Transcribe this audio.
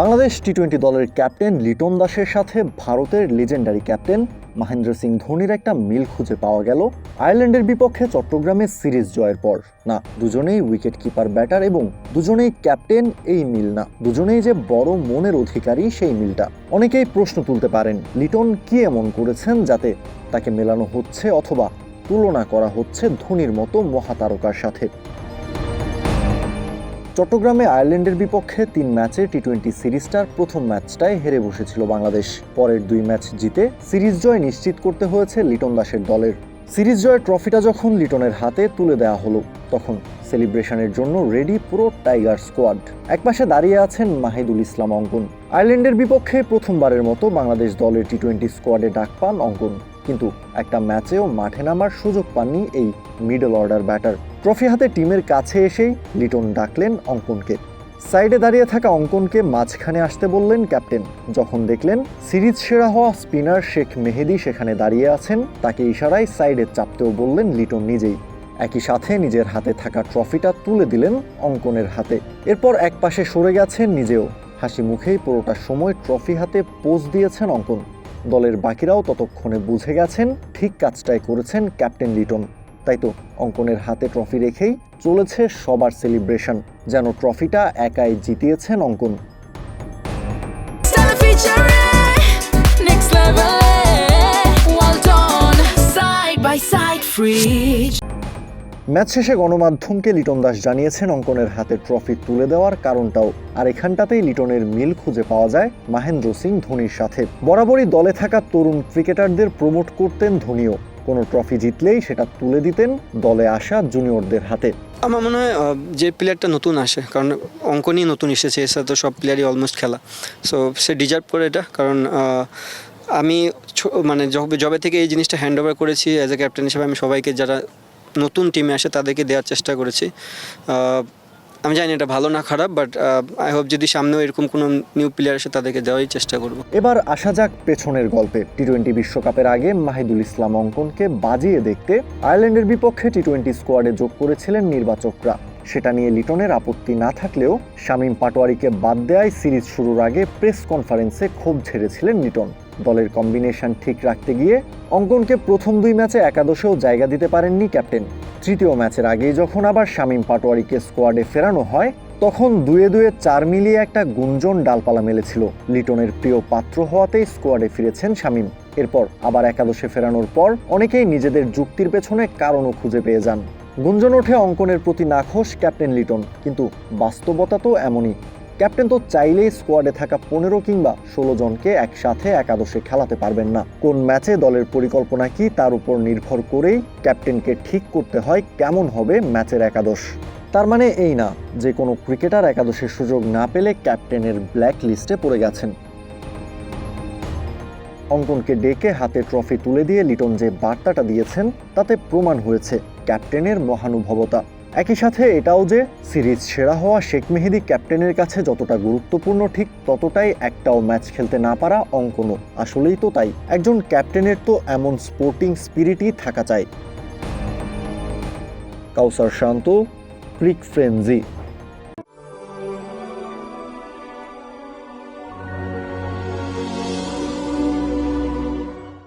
Bangladesh T twenty দলের captain Liton দাসের সাথে ভারতের লেজেন্ডারি ক্যাপ্টেন মহেন্দ্র সিং ধোনির একটা মিল খুঁজে পাওয়া গেল আয়ারল্যান্ডের বিপক্ষে চট্টগ্রামে সিরিজ জয়ের পর। না, দুজনেই উইকেট কিপার ব্যাটার এবং দুজনেই ক্যাপ্টেন এই মিল না। দুজনেই যে বড় মনের অধিকারী সেই মিলটা। অনেকেই প্রশ্ন তুলতে পারেন, লিটন কি এমন করেছেন যাতে তাকে মেলানো হচ্ছে অথবা তুলনা করা হচ্ছে ধোনির মতো মহাতারকার সাথে? চট্টগ্রামে আয়ারল্যান্ডের বিপক্ষে তিন ম্যাচে টি টোয়েন্টি সিরিজটার প্রথম ম্যাচটায় হেরে বসেছিল বাংলাদেশ। পরের দুই ম্যাচ জিতে সিরিজ জয় নিশ্চিত করতে হয়েছে লিটন দাসের দলের। সিরিজ জয়ের ট্রফিটা যখন লিটনের হাতে তুলে দেওয়া হলো, তখন সেলিব্রেশনের জন্য রেডি পুরো টাইগার স্কোয়াড। একপাশে দাঁড়িয়ে আছেন মাহিদুল ইসলাম অঙ্কন। আয়ারল্যান্ডের বিপক্ষে প্রথমবারের মতো বাংলাদেশ দলের টি টোয়েন্টি স্কোয়াডে ডাক পান অঙ্কন। কিন্তু একটা ম্যাচেও মাঠে নামার সুযোগ পাননি এই মিডল অর্ডার ব্যাটার। ট্রফি হাতে টিমের কাছে এসেই লিটন ডাকলেন অঙ্কনকে। সাইডে দাঁড়িয়ে থাকা অঙ্কনকে মাঝখানে আসতে বললেন ক্যাপ্টেন, যখন দেখলেন সিরিজ সেরা হওয়া স্পিনার শেখ মেহেদি সেখানে দাঁড়িয়ে আছেন, তাকে ইশারায় সাইডে চাপতেও বললেন লিটন নিজেই। একই সাথে নিজের হাতে থাকা ট্রফিটা তুলে দিলেন অঙ্কনের হাতে। এরপর একপাশে সরে গেছেন নিজেও। হাসি মুখেই পুরোটা সময় ট্রফি হাতে পোজ দিয়েছেন অঙ্কন। দলের বাকিরাও ততক্ষণে বুঝে গেছেন ঠিক কাজটাই করেছেন ক্যাপ্টেন লিটন। তাই তো অঙ্কনের হাতে ট্রফি রেখেই চলেছে সবার সেলিব্রেশন যেন ট্রফিটা একাই জিতিয়েছেন অঙ্কন. ম্যাচ শেষে গণমাধ্যমকে লিটন দাস জানিয়েছেন অঙ্কনের হাতে ট্রফি তুলে দেওয়ার কারণটাও আর এখানটাতেই লিটনের মিল খুঁজে পাওয়া যায় মহেন্দ্র সিং ধোনির সাথে। বরাবরই দলে থাকা তরুণ ক্রিকেটারদের প্রমোট করতেন ধোনিও। কোনো ট্রফি জিতলেই সেটা তুলে দিতেন দলে আসা জুনিয়রদের হাতে। আমার মনে হয় যে প্লেয়ারটা নতুন আসে, কারণ অঙ্কনই নতুন এসেছে এর তো সব প্লেয়ারই অলমোস্ট খেলা। সো সে ডিজার্ভ করে এটা, কারণ আমি মানে জবে থেকে এই জিনিসটা হ্যান্ড ওভার করেছি অ্যাজ এ ক্যাপ্টেন হিসেবে আমি সবাইকে, যারা নতুন টিমে আসে, তাদেরকে দেওয়ার চেষ্টা করেছি। আমি জানি এটা ভালো না খারাপ বাট আই হোপ যদি সামনেও এরকম কোনো নিউ প্লেয়ার আসে তাদেরকে দেওয়ারই চেষ্টা করব। এবার আসা যাক পেছনের গল্পে। টি টোয়েন্টি বিশ্বকাপের আগে মাহিদুল ইসলাম অঙ্কনকে বাজিয়ে দেখতে আয়ারল্যান্ডের বিপক্ষে টি টোয়েন্টি স্কোয়াডে যোগ করেছিলেন নির্বাচকরা। সেটা নিয়ে লিটনের আপত্তি না থাকলেও শামীম পাটোয়ারিকে বাদ দেওয়ায় সিরিজ শুরুর আগে প্রেস কনফারেন্সে ক্ষোভ ঝেড়েছিলেন লিটন। দলের কম্বিনেশন ঠিক রাখতে গিয়ে অঙ্কনকে প্রথম দুই ম্যাচে একাদশেও জায়গা দিতে পারেননি ক্যাপ্টেন। তৃতীয় ম্যাচের আগেই যখন আবার শামীম পাটোয়ারিকে স্কোয়াডে ফেরানো হয়, তখন দুয়ে দুয়ে চার মিলিয়ে একটা গুঞ্জন ডালপালা মেলেছিল। লিটনের প্রিয় পাত্র হওয়াতেই স্কোয়াডে ফিরেছেন শামীম। এরপর আবার একাদশে ফেরানোর পর অনেকেই নিজেদের যুক্তির পেছনে কারণও খুঁজে পেয়ে যান। গুঞ্জন ওঠে অঙ্কনের প্রতি নাখোশ ক্যাপ্টেন লিটন। কিন্তু বাস্তবতা তো এমনই। ক্যাপ্টেন তো চাইলেই স্কোয়াডে থাকা পনেরো কিংবা ষোলো জনকে একসাথে একাদশে খেলাতে পারবেন না। কোন ম্যাচে দলের পরিকল্পনা কি তার উপর নির্ভর করেই ক্যাপ্টেনকে ঠিক করতে হয় কেমন হবে ম্যাচের একাদশ। তার মানে এই না, যে কোনো ক্রিকেটার একাদশের সুযোগ না পেলে ক্যাপ্টেনের ব্ল্যাক লিস্টে পড়ে গেছেন। অঙ্কনকে ডেকে হাতে ট্রফি তুলে দিয়ে লিটন যে বার্তাটা দিয়েছেন, তাতে প্রমাণ হয়েছে। ক্যাপ্টেনের মহানুভবতা। একই সাথে এটাও যে সিরিজ সেরা হওয়া শেখ মেহেদি ক্যাপ্টেনের কাছে যতটা গুরুত্বপূর্ণ, ঠিক ততটাই একটাও ম্যাচ খেলতে না পারা অঙ্কনও। আসলেই তো তাই। একজন ক্যাপ্টেনের তো এমন স্পোর্টিং স্পিরিটই থাকা চাই। কাউসার শান্ত, ক্রিক ফ্রেন্জি